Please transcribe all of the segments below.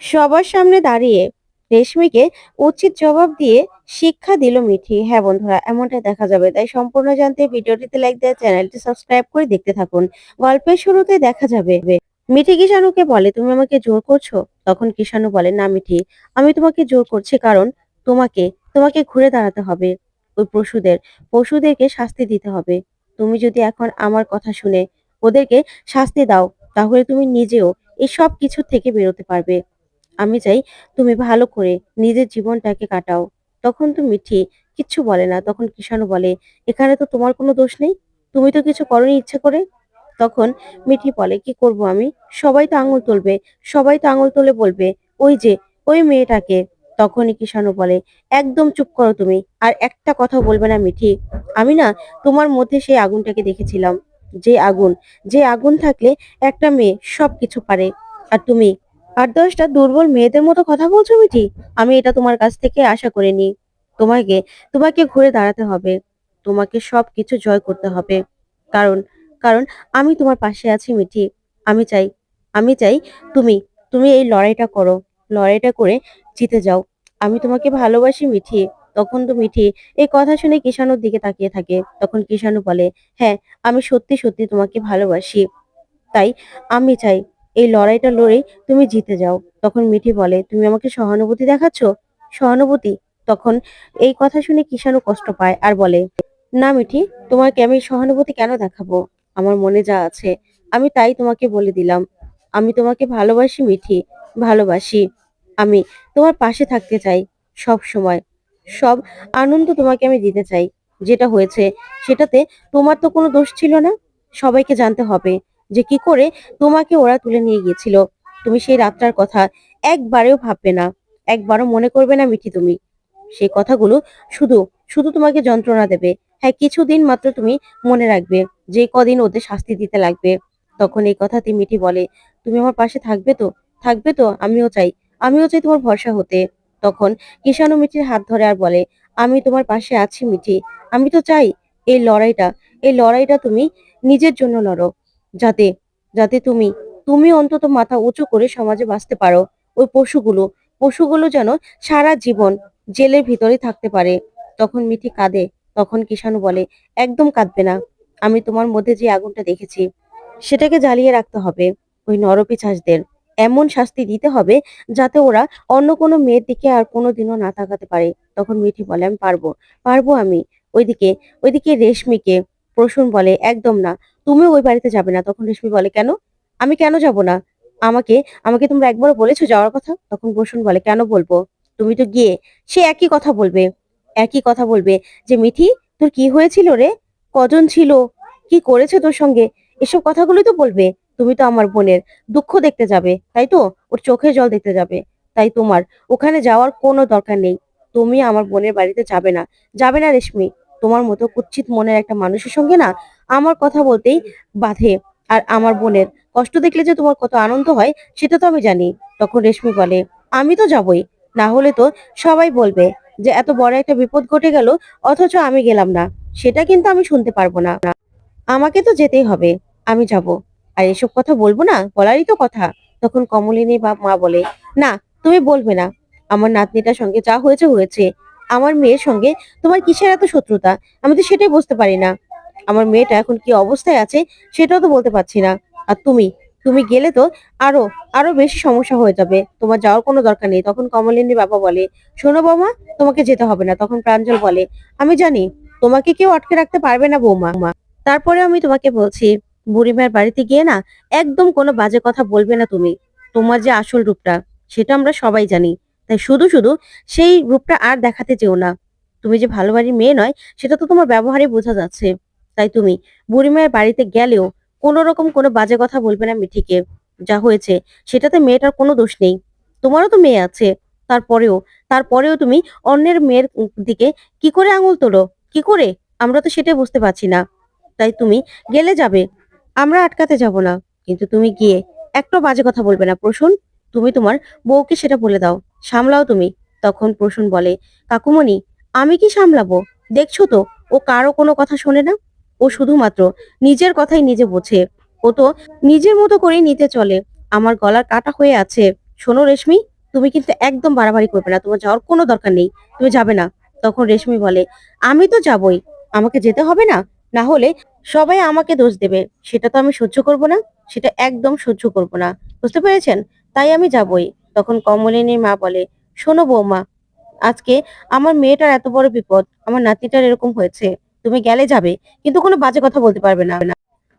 সবার সামনে দাঁড়িয়ে রেশমিকে উচিত জবাব দিয়ে শিক্ষা দিল মিঠি। হ্যাঁ বন্ধুরা, এমনটাই দেখা যাবে। তাই সম্পূর্ণ জানতে ভিডিওটিতে লাইক দেওয়া, চ্যানেলটি সাবস্ক্রাইব করে দেখতে থাকুন। গল্পের শুরুতে দেখা যাবে। মিঠি কিষানুকে বলে, তুমি আমাকে জোর করছ? তখন কিষানু বলে, না মিঠি, আমি তোমাকে জোর করছি কারণ তোমাকে তোমাকে ঘুরে দাঁড়াতে হবে। ওই পশুদের, পশুদেরকে শাস্তি দিতে হবে। তুমি যদি এখন আমার কথা শুনে ওদেরকে শাস্তি দাও, তাহলে তুমি নিজেও এই সব কিছু থেকে বেরোতে পারবে। আমি চাই তুমি ভালো করে নিজের জীবনটাকে কাটাও। তখন তো মিঠি কিচ্ছু বলে না, তখন কিষানু বলে, এখানে তো তোমার কোনো দোষ নেই, তুমি তো কিছু করনি ইচ্ছে করে? তখন মিঠি বলে, কি করব আমি? সবাই তো আঙুল তুলবে, সবাই তো আঙুল তুলে বলবে, ওই যে, ওই মেয়েটাকে। তখনই কিষানু বলে, একদম চুপ করো তুমি, আর একটা কথা বলবে না মিঠি। আমি না তোমার মধ্যে সেই আগুনটাকে দেখেছিলাম, যে আগুন যে আগুন থাকলে একটা মেয়ে সব কিছু পারে, আর তুমি আট দশটা দুর্বল মেয়েদের মতো কথা বলছো মিঠি? আমি এটা তোমার কাছ থেকে আশা করিনি তোমাকে তোমাকে ঘুরে দাঁড়াতে হবে। তোমাকে সবকিছু জয় করতে হবে। কারণ কারণ আমি তোমার পাশে আছি মিঠি। আমি চাই আমি চাই তুমি তুমি এই লড়াইটা করো। লড়াইটা করে জিতে যাও। আমি তোমাকে ভালোবাসি মিঠি। তখন তো মিঠি এই কথা শুনে কিষানুর দিকে তাকিয়ে থাকে। তখন কিষানু বলে হ্যাঁ আমি সত্যি সত্যি তোমাকে ভালোবাসি। তাই আমি চাই এই লড়াইটা লড়ে তুমি জিতে যাও। তখন মিঠি বলে, তুমি আমাকে সহানুভূতি দেখাচ্ছ? সহানুভূতি? তখন এই কথা শুনে কিষানু কষ্ট পায় আর বলে, না মিঠি, তোমাকে আমি সহানুভূতি কেন দেখাবো? আমার মনে যা আছে, আমি তাই তোমাকে বলে দিলাম। আমি তোমাকে ভালোবাসি মিঠি, ভালোবাসি। আমি তোমার পাশে থাকতে চাই সব সময়। সব আনন্দ তোমাকে আমি দিতে চাই। যেটা হয়েছে, সেটাতে তোমার তো কোনো দোষ ছিল না। সবাইকে জানতে হবে। যে কি করে তোমাকে ওরা তুলে নিয়ে গিয়েছিল। তুমি সেই রাতটার কথা একবারেও ভাববে না। একবারও মনে করবে না মিঠি তুমি। সেই কথাগুলো শুধু শুধু তোমাকে যন্ত্রণা দেবে। হ্যাঁ কিছুদিন মাত্র তুমি মনে রাখবে যে কদিন ওদের শাস্তি দিতে লাগবে। তখন এই কথাতে মিঠি বলে, তুমি আমার পাশে থাকবে তো? থাকবে তো? আমিও চাই। আমিও চাই তোমার ভরসা হতে। তখন কিষাণু মিঠির হাত ধরে আর বলে, আমি তোমার পাশে আছি মিঠি। আমি তো চাই এই লড়াইটা এই লড়াইটা তুমি নিজের জন্য লড়ো। যাতে যাতে তুমি তুমি অন্তত মাথা উঁচু করে সমাজে বাঁচতে পারো। ওই পশুগুলো পশুগুলো যেন সারা জীবন জেলের ভিতরে থাকতে পারে। তখন মিঠি কাঁদে, তখন কিষানু বলে, একদম কাঁদবে না। আমি তোমার মধ্যে যে আগুনটা দেখেছি, সেটাকে জ্বালিয়ে রাখতে হবে ওই নরপিছাসদের এমন শাস্তি দিতে হবে যাতে ওরা অন্য কোনো মেয়ের দিকে আর কোনোদিনও না তাকাতে পারে। তখন মিঠি বলে, আমি পারব পারব আমি। ওইদিকে ওইদিকে রেশমিকে প্রসূন বলে, একদম না। তুমি ওই বাড়িতে যাবে না? তখন রেশমি বলে, কেন? আমি কেন যাব না? আমাকে আমাকে তোমরা একবারও বলেছ যাওয়ার কথা? তখন প্রসূন বলে, কেন বলব? তুমি তো গিয়ে, সে একই কথা বলবে, একই কথা বলবে যে, মিথি, তোর কি হয়েছিল রে? কজন ছিল? কি করেছে তোর সঙ্গে? এসব কথাগুলোই তো বলবে। তুমি তো আমার বোনের, দুঃখ দেখতে যাবে, তাই তো? ওর চোখে জল দেখতে যাবে, তাই তোমার। ওখানে যাওয়ার কোনো দরকার নেই। তুমি আমার বোনের বাড়িতে যাবে না। যাবে না রেশমি। তোমার মতো কুচ্ছিত মনের একটা মানুষের সঙ্গে না আমার কথা বলতেই বাধে আর আমার বোনের। কষ্ট দেখলে যে তোমার কত আনন্দ হয়, সেটা তো আমি জানি, তখন রেশমি বলে, আমি তো যাবই। না হলে তো সবাই বলবে যে, এত বড় একটা বিপদ ঘটে গেল, অথচ আমি গেলাম না। সেটা কিন্তু আমি শুনতে পারব না। আমাকে তো যেতেই হবে, আমি যাব। আর এসব কথা বলব না, বলারই তো কথা। তখন কমলিনী বা মা বলে, না, তুমি বলবে না। আমার নাতনিটার সঙ্গে যা হয়েছে হয়েছে। আমার মেয়ের সঙ্গে তোমার কিসের এত শত্রুতা? আমি তো সেটাই বুঝতে পারি না। আমার মেয়েটা এখন কি অবস্থায় আছে সেটাও তো বলতে পারছি না। আর তুমি? তুমি গেলে তো আরও আরও বেশি সমস্যা হয়ে যাবে। তোমার যাওয়ার কোনো দরকার নেই। তখন কমলিনীর বাবা বলে, শোনো বৌমা, তোমাকে যেতে হবে না। তখন প্রাঞ্জল বলে, আমি জানি, তোমাকে কেউ আটকে রাখতে পারবে না বৌমা। তারপরে আমি তোমাকে বলছি বুড়ি বুড়িমার বাড়িতে গিয়ে না একদম কোনো বাজে কথা বলবে না তুমি। তোমার যে আসল রূপটা, সেটা আমরা সবাই জানি। তাই শুধু শুধু সেই রূপটা আর দেখাতে চেও না। তুমি যে ভালো বাড়ির মেয়ে নয়, সেটা তো তোমার ব্যবহারে বোঝা যাচ্ছে। তাই তুমি বুড়িমায়ের বাড়িতে গেলেও কোনো রকম কোনো বাজে কথা বলবে না মিঠিকে, যা হয়েছে। সেটাতে মেয়েটার কোনো দোষ নেই। তোমারও তো মেয়ে আছে। তারপরেও তারপরেও তুমি অন্যের মেয়ের দিকে কি করে আঙুল তোলো? কি করে? আমরা তো সেটাই বুঝতে পারছি না। তাই তুমি গেলে যাবে। আমরা আটকাতে যাব না। কিন্তু তুমি গিয়ে একটা বাজে কথা বলবে না, প্রসূন। তুমি তোমার বউকে সেটা বলে দাও। সামলাও তুমি। তখন প্রসূন বলে, কাকুমণি, আমি কি সামলাবো? দেখছ তো, ও কারও কোনো কথা শোনে না? ও শুধুমাত্র নিজের কথাই নিজে বোঝে। ও তো নিজের মতো করেই নিতে চলে। আমার গলার কাটা হয়ে আছে। শোনো রেশমি, তুমি কিন্তু একদম বাড়াবাড়ি করবে না। তোমার যাওয়ার কোনো দরকার নেই। তুমি যাবে না। তখন রেশমি বলে, আমি তো যাবই। আমাকে যেতে হবে না? না হলে সবাই আমাকে দোষ দেবে। সেটা তো আমি সহ্য করব না। সেটা একদম সহ্য করব না। বুঝতে পেরেছেন? তাই আমি যাবই। তখন কমলিনীর মা বলে, শোনো বৌমা, আজকে আমার মেয়েটার এত বড় বিপদ। আমার নাতিটার এরকম হয়েছে। তুমি গেলে যাবে, কিন্তু কোনো বাজে কথা বলতে পারবে না।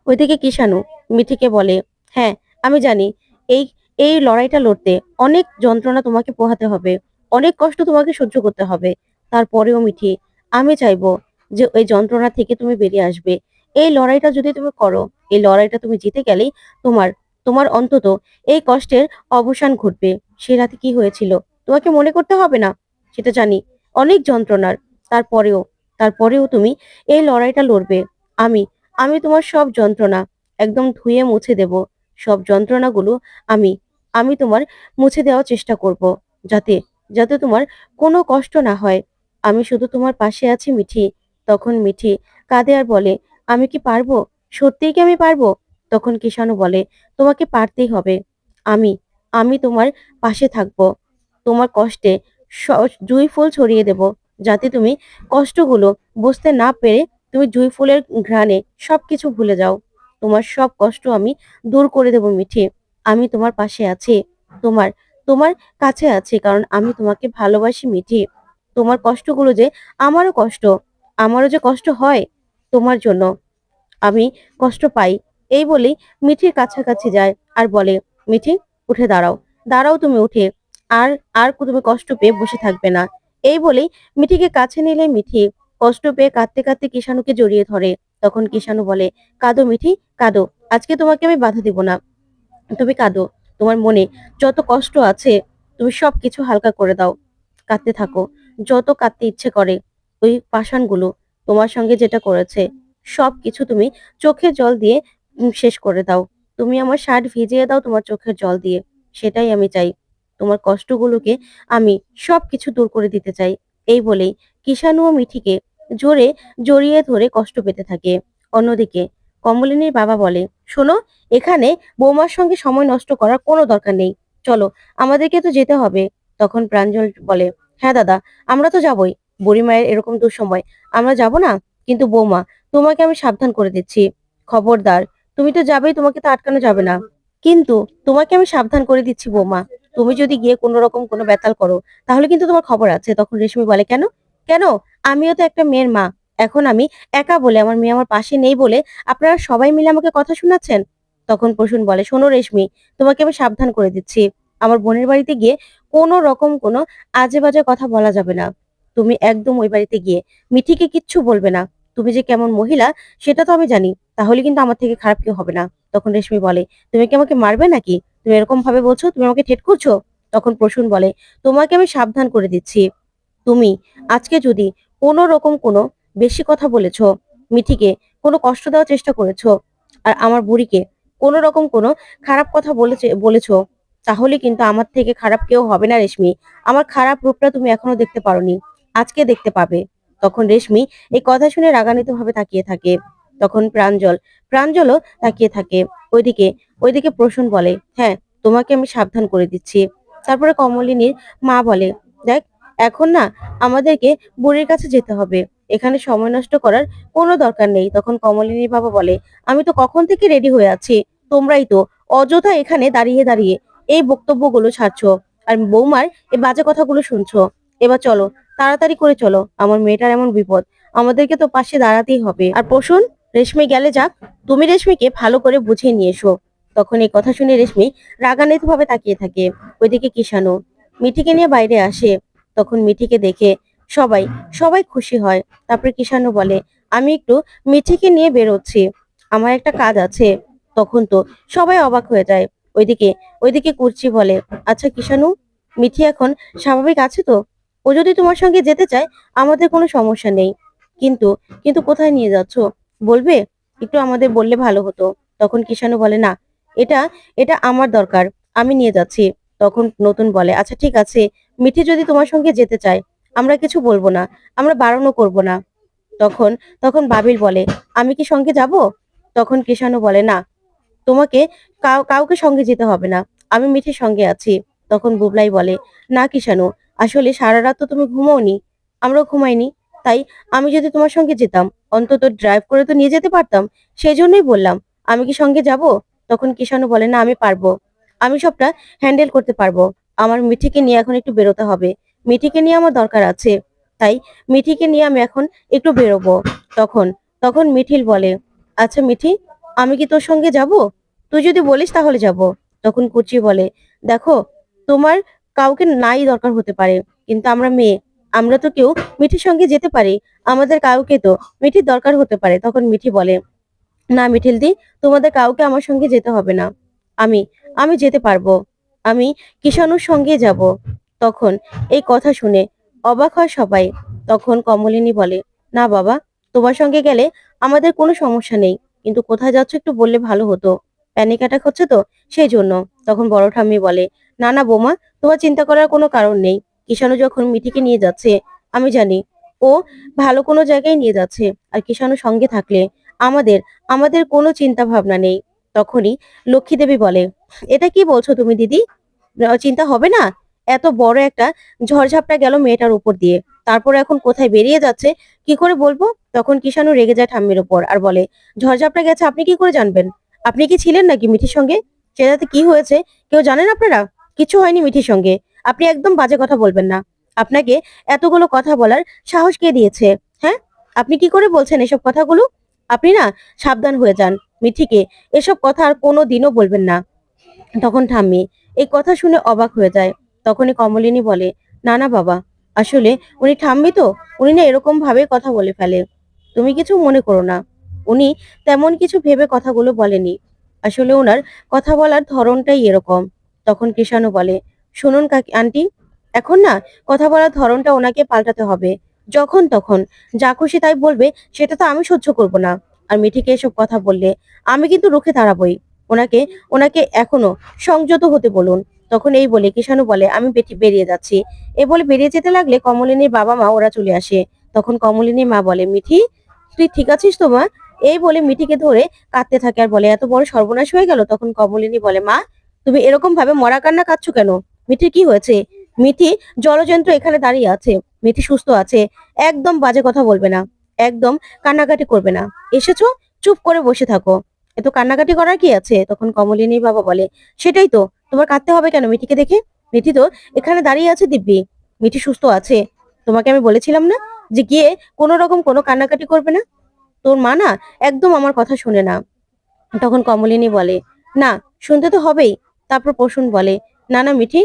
ওইদিকে কিষানু মিঠিকে বলে হ্যাঁ আমি জানি, এই এই লড়াইটা লড়তে অনেক যন্ত্রণা তোমাকে পোহাতে হবে, অনেক কষ্ট তোমাকে সহ্য করতে হবে। তারপরেও মিঠি, আমি চাইব যে ওই যন্ত্রণা থেকে তুমি বেরিয়ে আসবে। এই লড়াইটা যদি তুমি করো, এই লড়াইটা তুমি জিতে গেলেই তোমার তোমার অন্তত এই কষ্টের অবসান ঘটবে। সে রাতে কি হয়েছিল, তোমাকে মনে করতে হবে না? সেটা জানি, অনেক যন্ত্রণার। তারপরেও তারপরেও তুমি এই লড়াইটা লড়বে। আমি আমি তোমার সব যন্ত্রণা একদম ধুয়ে মুছে দেব। সব যন্ত্রণাগুলো আমি আমি তোমার মুছে দেওয়ার চেষ্টা করব। যাতে যাতে তোমার কোনো কষ্ট না হয়। আমি শুধু তোমার পাশে আছি, মিঠি। তখন মিঠি কাঁদে আর বলে, আমি কি পারব? সত্যিই কি আমি পারব? তখন কিষানু বলে, তোমাকে পারতেই হবে। আমি আমি তোমার পাশে থাকব। তোমার কষ্টে জুঁই ফুল ছড়িয়ে দেব। যাতে তুমি কষ্টগুলো বুঝতে না পেরে তুমি জুঁই ফুলের ঘ্রাণে সব কিছু ভুলে যাও। তোমার সব কষ্ট আমি দূর করে দেব, মিঠি। আমি তোমার পাশে আছি। তোমার তোমার কাছে আছি, কারণ আমি তোমাকে ভালোবাসি, মিঠি। তোমার কষ্টগুলো যে আমারও কষ্ট, আমারও যে কষ্ট হয় তোমার জন্য, আমি কষ্ট পাই। এই বলেই মিঠির কাছাকাছি যায় আর বলে, মিঠি, উঠে দাঁড়াও। দাঁড়াও তুমি উঠে। আর আর তুমি কষ্ট পেয়ে বসে থাকবে না। এই বলেই মিঠিকে কাছে নিলে মিঠি। কষ্ট পেয়ে কাঁদতে কাঁদতে কিষানুকে জড়িয়ে ধরে। তখন কিষানু বলে, কাঁদো মিঠি, কাঁদো। আজকে তোমাকে আমি বাধা দিব না। তুমি কাঁদো। তোমার মনে যত কষ্ট আছে, তুমি সব কিছু হালকা করে দাও। কাঁদতে থাকো। যত কাঁদতে ইচ্ছে করে, ওই পাষাণগুলো তোমার সঙ্গে যেটা করেছে সব কিছু তুমি চোখে জল দিয়ে শেষ করে দাও। তুমি আমার শার্ট ভিজিয়ে দাও তোমার চোখের জল দিয়ে। সেটাই আমি চাই। তোমার কষ্টগুলোকে আমি সব কিছু দূর করে দিতে চাই। এই বলেই কিষানু ও মিঠিকে জোরে জড়িয়ে ধরে কষ্ট পেতে থাকে। অন্যদিকে কমলিনীর বাবা বলে, শোনো, এখানে বৌমার সঙ্গে সময় নষ্ট করার কোনো দরকার নেই। চলো, আমাদেরকে তো যেতে হবে। তখন প্রাঞ্জল বলে হ্যাঁ দাদা, আমরা তো যাবই। বুড়ি মায়ের এরকম দুঃসময়। আমরা যাব না? কিন্তু বৌমা, তোমাকে আমি সাবধান করে দিচ্ছি। খবরদার, তুমি তো যাবেই, তোমাকে তো আটকানো যাবে না। কিন্তু তোমাকে আমি সাবধান করে দিচ্ছি, বৌমা। তুমি যদি গিয়ে কোনো রকম কোনো বেতাল করো, তাহলে কিন্তু তোমার খবর আছে। তখন রেশমি বলে, কেন? কেন? আমিও তো একটা মেয়ের মা। এখন আমি একা বলে, আমার মেয়ে আমার পাশে নেই বলে আপনারা সবাই মিলে আমাকে কথা শোনাচ্ছেন? তখন প্রসূন বলে, শোনো রেশমি, তোমাকে আমি সাবধান করে দিচ্ছি। আমার বোনের বাড়িতে গিয়ে কোনো রকম কোনো আজে বাজে কথা বলা যাবে না। তুমি একদম ওই বাড়িতে গিয়ে মিঠিকে কিচ্ছু বলবে না। তুমি যে কেমন মহিলা, সেটা তো আমি জানি। তাহলে কিন্তু আমার থেকে খারাপ কেউ হবে না। তখন রেশমি বলে, তুমি কি আমাকে মারবে নাকি? তুমি এরকম ভাবে বলছো, তুমি আমাকে ঠেট করছ? তখন প্রসূন বলে, তোমাকে আমি সাবধান করে দিচ্ছি। তুমি আজকে যদি কোনো রকম কোনো বেশি কথা বলেছ, মিঠিকে কোনো কষ্ট দেওয়ার চেষ্টা করেছ, আর আমার বুড়িকে কোনো রকম কোনো খারাপ কথা বলেছে, বলেছ, তাহলে কিন্তু আমার থেকে খারাপ কেউ হবে না রেশমি। আমার খারাপ রূপটা তুমি এখনও দেখতে পারোনি, আজকে দেখতে পাবে। তখন রেশমি এই কথা শুনে রাগান্বিত ভাবে তাকিয়ে থাকে। তখন প্রাঞ্জল, প্রাঞ্জলও তাকিয়ে থাকে। ওইদিকে ওইদিকে প্রসূন বলে হ্যাঁ তোমাকে আমি সাবধান করে দিচ্ছি। তারপরে কমলিনীর মা বলে, দেখ, এখন না আমাদেরকে বুড়ির কাছে যেতে হবে। এখানে সময় নষ্ট করার কোনো দরকার নেই। তখন কমলিনীর বাবা বলে, আমি তো কখন থেকে রেডি হয়ে আছি? তোমরাই তো অযথা এখানে দাঁড়িয়ে দাঁড়িয়ে এই বক্তব্যগুলো ছাড়ছো আর বৌমার এই বাজে কথাগুলো শুনছো। এবার চলো, তাড়াতাড়ি করে চলো, আমার মেয়েটার এমন বিপদ। আমাদেরকে তো পাশে দাঁড়াতেই হবে। আর প্রসূন, রেশমি গেলে যাক, তুমি রেশমিকে ভালো করে বুঝিয়ে নিয়ে এসো। তখন এই কথা শুনে রেশমি রাগান্বিত ভাবে তাকিয়ে থাকে। ওইদিকে কিষানু মিঠিকে নিয়ে বাইরে আসে। তখন মিঠিকে দেখে সবাই সবাই খুশি হয়। তারপরে কিষানু বলে, আমি একটু মিঠিকে নিয়ে বেরোচ্ছি। আমার একটা কাজ আছে। তখন তো সবাই অবাক হয়ে যায়। ওইদিকে ওইদিকে কুর্চি বলে আচ্ছা কিষানু মিঠি এখন স্বাভাবিক আছে তো? ও যদি তোমার সঙ্গে যেতে চায়, আমাদের কোনো সমস্যা নেই। কিন্তু কিন্তু কোথায় নিয়ে যাচ্ছ? বলবে? একটু আমাদের বললে ভালো হতো। তখন কিষানু বলে, না এটা এটা আমার দরকার, আমি নিয়ে যাচ্ছি। তখন নতুন বলে আচ্ছা ঠিক আছে, মিঠি যদি তোমার সঙ্গে যেতে চায়, আমরা কিছু বলব না, আমরা বারণও করব না। তখন তখন বাবিল বলে, আমি কি সঙ্গে যাব? তখন কিষানু বলে, না, তোমাকে কাউ, কাউকে সঙ্গে যেতে হবে না, আমি মিঠির সঙ্গে আছি। তখন বুবলাই বলে, না কিষানু আসলে সারা রাত তো তুমি ঘুমাওনি, আমরাও ঘুমাইনি, তাই আমি যদি তোমার সঙ্গে যেতাম, অন্তত ড্রাইভ করে তো নিয়ে যেতে পারতাম, সেই জন্যই বললাম, আমি কি সঙ্গে যাব? তখন কিষানু বলে, না, আমি পারব। আমি সবটা হ্যান্ডেল করতে পারব। আমার মিঠিকে নিয়ে এখন একটু বেরোতে হবে। মিঠিকে নিয়ে আমার দরকার আছে। তাই মিঠিকে নিয়ে আমি এখন একটু বেরোবো। তখন তখন মিঠিল বলে আচ্ছা মিঠি, আমি কি তোর সঙ্গে যাব? তুই যদি বলিস তাহলে যাব। তখন কুচি বলে, দেখো, তোমার কাউকে নাই দরকার হতে পারে, কিন্তু আমরা মেয়ে। আমরা তো কেউ মিঠির সঙ্গে যেতে পারি। আমাদের কাউকে তো মিঠির দরকার হতে পারে। তখন মিঠি বলে না মিঠিল দি, তোমাদের কাউকে আমার সঙ্গে যেতে হবে না। আমি আমি যেতে পারব। আমি কিষানুর সঙ্গে যাব। তখন এই কথা শুনে অবাক হয় সবাই। তখন কমলিনী বলে, না বাবা, তোমার সঙ্গে গেলে আমাদের কোনো সমস্যা নেই। কিন্তু কোথায় যাচ্ছ একটু বললে ভালো হতো। প্যানিক অ্যাটাক হচ্ছে তো, সেই জন্য। তখন বড় ঠাম্মি বলে, না না বোমা, তোমার চিন্তা করার কোনো কারণ নেই। কিষানু যখন মিঠিকে নিয়ে যাচ্ছে, আমি জানি। ও ভালো কোনো জায়গায় নিয়ে যাচ্ছে। আর কিষানু সঙ্গে থাকলে আমাদের আমাদের কোনো চিন্তা ভাবনা নেই। তখনই লক্ষ্মী দেবী বলে, এটা কি বলছো তুমি দিদি? চিন্তা হবে না? এত বড় একটা ঝড়ঝাপটা গেল মেয়েটার উপর দিয়ে। তারপর এখন কোথায় বেরিয়ে যাচ্ছে? কি করে বলব? তখন কিষানু রেগে যায় ঠাম্মির উপর আর বলে, ঝড়ঝাপটা গেছে, আপনি কি করে জানবেন? আপনি কি ছিলেন নাকি মিঠির সঙ্গে? সেটাতে কি হয়েছে? কেউ জানেন আপনারা? কিছু হয়নি মিঠির সঙ্গে। আপনি একদম বাজে কথা বলবেন না। আপনাকে এতগুলো কথা বলার সাহস কে দিয়েছে? হ্যাঁ? আপনি কি করে বলছেন এসব কথাগুলো? আপনি না সাবধান হয়ে যান, মিঠিকে। এসব কথা আর কোনো দিনও বলবেন না। তখন ঠাম্মি এই কথা শুনে অবাক হয়ে যায়। তখনই কমলিনী বলে, না না, বাবা। আসলে উনি ঠাম্মি তো? উনি না এরকম ভাবে কথা বলে ফেলে। তুমি কিছু মনে করো না। উনি তেমন কিছু ভেবে কথাগুলো বলেনি। আসলে ওনার কথা বলার ধরনটাই এরকম। তখন কৃষাণু বলে, শুনুন কাকি, আন্টি, এখন না কথা বলার ধরনটা ওনাকে পাল্টাতে হবে। যখন তখন যা খুশি তাই বলবে, সেটা তো আমি সহ্য করব না। আর মিঠিকে এসব কথা বললে আমি কিন্তু রুখে দাঁড়াবই। ওনাকে ওনাকে এখনও সংযত হতে বলুন। তখন এই বলে কিষাণু বলে, আমি বেরিয়ে যাচ্ছি। এ বলে বেরিয়ে যেতে লাগলে কমলিনীর বাবা মা ওরা চলে আসে। তখন কমলিনীর মা বলে, মিঠি, তুই ঠিক আছিস তো মা এই বলে মিঠিকে ধরে কাঁদতে থাকে আর বলে, এত বড় সর্বনাশ হয়ে গেল? তখন কমলিনী বলে, মা, তুমি এরকম ভাবে মরা কান্না কাঁদছো কেন? মিঠির কি হয়েছে? মিঠি জলযন্ত্র এখানে দাঁড়িয়ে আছে। মিঠি সুস্থ আছে, একদম বাজে কথা বলবে না, একদম কান্নাকাটি করবে না। এসেছ? চুপ করে বসে থাকো। এত কান্নাকাটি করার কি আছে? তখন কমলিনী বাবা বলে, সেটাই তো, তোমার কাঁদতে হবে কেন মিঠিকে দেখে? মিঠি তো এখানে দাঁড়িয়ে আছে দিব্যি। মিঠি সুস্থ আছে। তোমাকে আমি বলেছিলাম না যে গিয়ে কোনো রকম কোনো কান্নাকাটি করবে না? তোর মা না একদম আমার কথা শুনে না। তখন কমলিনী বলে, না, শুনতে তো হবেই। তারপর প্রসূন বলে, না না, মিঠি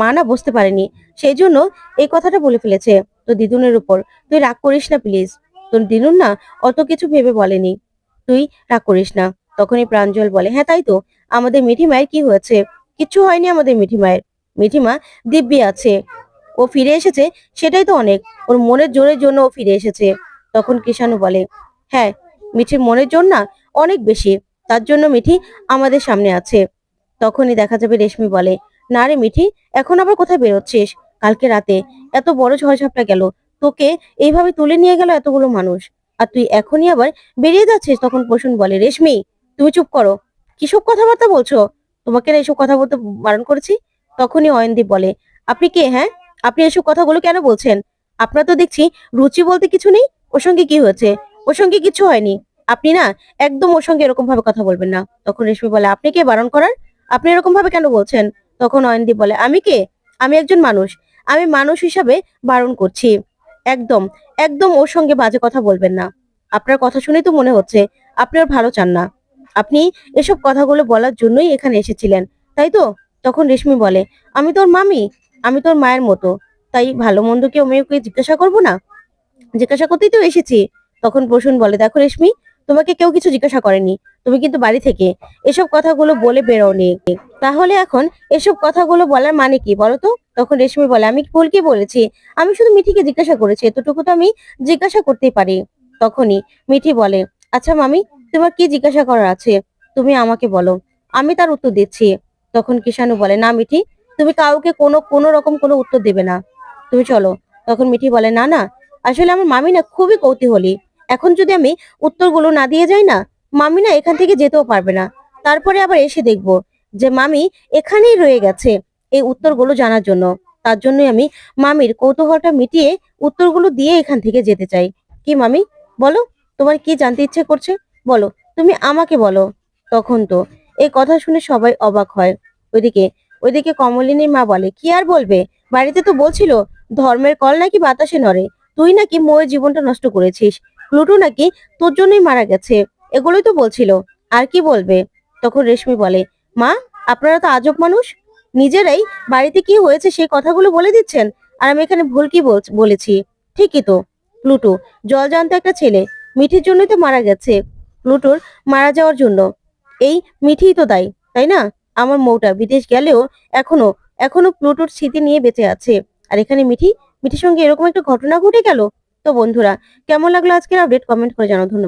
মা না বুঝতে পারেনি। সেই জন্য এই কথাটা বলে ফেলেছে, তো দিদুনের উপর, তুই রাগ করিস না প্লিজ তোর দিদুন না অত কিছু ভেবে বলেনি। তুই রাগ করিস না। তখনই প্রাঞ্জল বলে হ্যাঁ তাই তো, আমাদের মিঠি মায়ের কি হয়েছে? কিচ্ছু হয়নি আমাদের মিঠি মায়ের। মিঠিমা দিব্যি আছে। ও ফিরে এসেছে, সেটাই তো অনেক। ওর মনের জোরের জন্য ও ফিরে এসেছে। তখন কিষানু বলে হ্যাঁ মিঠির মনের জোর না অনেক বেশি। তার জন্য মিঠি আমাদের সামনে আছে। তখনই দেখা যাবে রেশমি বলে না রে মিঠি, এখন আবার কোথায় বেরোচ্ছিস? কালকে রাতে এত বড় ঝড়ঝাপটা গেল, তোকে এইভাবে তুলে নিয়ে গেল এতগুলো মানুষ। আর তুই এখনই আবার বেরিয়ে যাচ্ছিস? তখন প্রসূন বলে, রেশমি, তুমি চুপ করো। কিসব কথাবার্তা বলছো? তোমাকে না এসব কথা বলতে বারণ করেছি? তখনই অয়নদীপ বলে, আপনি কে হ্যাঁ? আপনি এসব কথাগুলো কেন বলছেন? আপনার তো দেখছি রুচি বলতে কিছু নেই। ওর সঙ্গে কি হয়েছে? ওর সঙ্গে কিছু হয়নি। আপনি না একদম ওর সঙ্গে এরকম ভাবে কথা বলবেন না। তখন রেশমি বলে, আপনি কে বারণ করার? আপনি এরকম ভাবে কেন বলছেন? তখন অয়নদীপ বলে, আমি কে? আমি একজন মানুষ। আমি মানুষ হিসাবে বারণ করছি। একদম একদম ওর সঙ্গে বাজে কথা বলবেন না। আপনার কথা শুনেই তো মনে হচ্ছে আপনি ওর ভালো চান না। আপনি এসব কথাগুলো বলার জন্যই এখানে এসেছিলেন, তাই তো? তখন রেশমি বলে, আমি তোর মামি, আমি তোর মায়ের মতো। তাই ভালো মন্দ কেউ মেয়েকে জিজ্ঞাসা করব না? জিজ্ঞাসা করতেই তো এসেছি। তখন প্রসূন বলে, দেখো রেশমি তোমাকে কেউ কিছু জিজ্ঞাসা করেনি, তুমি কিন্তু বাড়ি থেকে। এসব কথাগুলো বলে বেরোনি। তাহলে এখন এসব কথাগুলো বলার মানে কি বলো তো? তখন রেশমি বলে, আমি ভুল কি বলেছি? আমি শুধু মিঠিকে জিজ্ঞাসা করেছি, এতটুকু তো আমি জিজ্ঞাসা করতেই পারি। তখনই মিঠি বলে আচ্ছা মামি, তোমার কি জিজ্ঞাসা করার আছে? তুমি আমাকে বলো। আমি তার উত্তর দিচ্ছি। তখন কিষানু বলে, না মিঠি, তুমি কাউকে কোনো কোনো রকম কোনো উত্তর দেবে না। তুমি চলো। তখন মিঠি বলে, না না, আসলে আমার মামি না খুবই কৌতূহলী। এখন যদি আমি উত্তরগুলো না দিয়ে যাই না, মামি না এখান থেকে যেতেও পারবে না। তারপরে আবার এসে দেখব যে মামি এখানেই রয়ে গেছে এই উত্তরগুলো জানার জন্য। তার জন্যই আমি মামির কৌতূহলটা মিটিয়ে উত্তরগুলো দিয়ে এখান থেকে যেতে চাই। কি মামি? বলো, তোমার কি জানতে ইচ্ছে করছে? বলো, তুমি আমাকে বলো। তখন তো এই কথা শুনে সবাই অবাক হয়। ওইদিকে ওইদিকে কমলিনীর মা বলে, কি আর বলবে? বাড়িতে তো বলছিল, ধর্মের কল নাকি বাতাসে নড়ে। তুই নাকি মোয়ের জীবনটা নষ্ট করেছিস। প্লুটো নাকি তোর জন্যই মারা গেছে? এগুলোই তো বলছিল। আর কি বলবে? তখন রেশমি বলে, মা, আপনারা তো আজব মানুষ। নিজেরাই বাড়িতে কি হয়েছে সেই কথাগুলো বলে দিচ্ছেন? আর আমি এখানে ভুল কি বল- বলেছি। ঠিকই তো। প্লুটো জলজান্ত একটা ছেলে। মিঠির জন্যই তো মারা গেছে। প্লুটোর মারা যাওয়ার জন্য। এই মিঠিই তো দায়ী, তাই না? আমার মৌটা বিদেশ গেলেও এখনও এখনও প্লুটোর স্মৃতি নিয়ে বেঁচে আছে। আর এখানে মিঠি, মিঠির সঙ্গে এরকম একটা ঘটনা ঘটে গেল? তো বন্ধুরা কেমন লাগল আজকের আপডেট কমেন্ট করে জানাও। ধন্যবাদ।